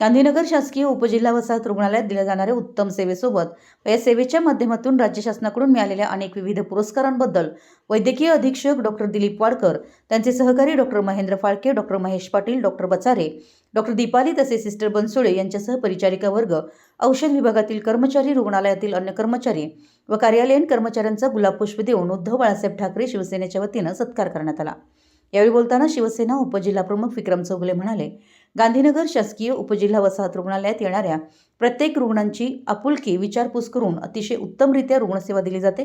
गांधीनगर शासकीय उपजिल्हा वसाहत रुग्णालयात दिल्या जाणाऱ्या उत्तम सेवेसोबत या सेवेच्या माध्यमातून राज्य शासनाकडून मिळालेल्या अनेक विविध पुरस्कारांबद्दल वैद्यकीय अधीक्षक डॉक्टर दिलीप वाडकर त्यांचे सहकारी doctor Mahendra Phalke doctor Mahesh Patil doctor Bachare doctor Deepali तसेच सिस्टर बनसुळे यांच्यासह परिचारिका वर्ग औषध विभागातील कर्मचारी रुग्णालयातील अन्य कर्मचारी व कार्यालयीन कर्मचाऱ्यांचा गुलाबपुष्प देऊन उद्धव बाळासाहेब ठाकरे शिवसेनेच्या वतीनं सत्कार करण्यात आला. यावेळी बोलताना शिवसेना उपजिल्हा प्रमुख विक्रम चौगुले म्हणाले गांधीनगर शासकीय उपजिल्हा वसाहत रुग्णालयात येणाऱ्या प्रत्येक रुग्णांची आपुलकी विचारपूस करून अतिशय उत्तमरित्या रुग्णसेवा दिली जाते.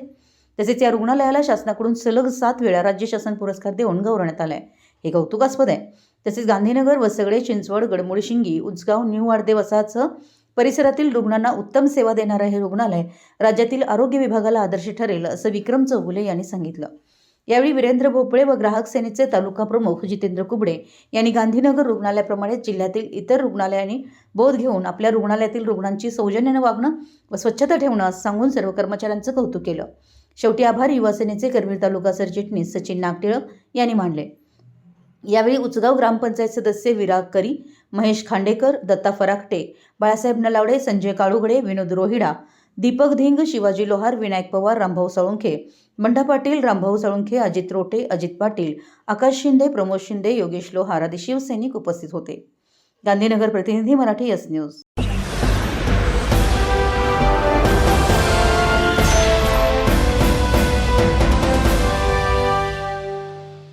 तसेच या रुग्णालयाला शासनाकडून सलग सात वेळा राज्य शासन पुरस्कार देऊन गौरवण्यात आलाय. हे कौतुकास्पद आहे. तसेच गांधीनगर वसगडे चिंचवड गडमोडी शिंगी उचगाव न्यू वाडदे वसाहतसह परिसरातील रुग्णांना उत्तम सेवा देणारं हे रुग्णालय राज्यातील आरोग्य विभागाला आदर्श ठरेल असं विक्रम चौगुले यांनी सांगितलं. यावेळी वीरेंद्र भोपळे व ग्राहक सेनेचे तालुका प्रमुख जितेंद्र कुबडे यांनी गांधीनगर रुग्णालयाप्रमाणे जिल्ह्यातील इतर रुग्णालयांनी बोध घेऊन आपल्या रुग्णालयातील रुग्णांची सौजन्यानं वागणं व स्वच्छता ठेवणं असं सांगून सर्व कर्मचाऱ्यांचं कौतुक केलं. शेवटी आभार युवासेनेचे करवीर तालुका सरचिटणीस सचिन नागटिळक यांनी मांडले यावेळी उचगाव ग्रामपंचायत सदस्य विराग करी महेश खांडेकर दत्ता फराकटे बाळासाहेब नलावडे संजय काळुगडे विनोद रोहिडा दीपक धिंग शिवाजी लोहार विनायक पवार रामभाऊ साळुंखे. मंडा पाटील रामभाऊ साळुंखे अजित रोटे अजित पाटील आकाश शिंदे प्रमोद शिंदे योगेश लोहार आदी शिवसैनिक उपस्थित होते. गांधीनगर प्रतिनिधी मराठी एस न्यूज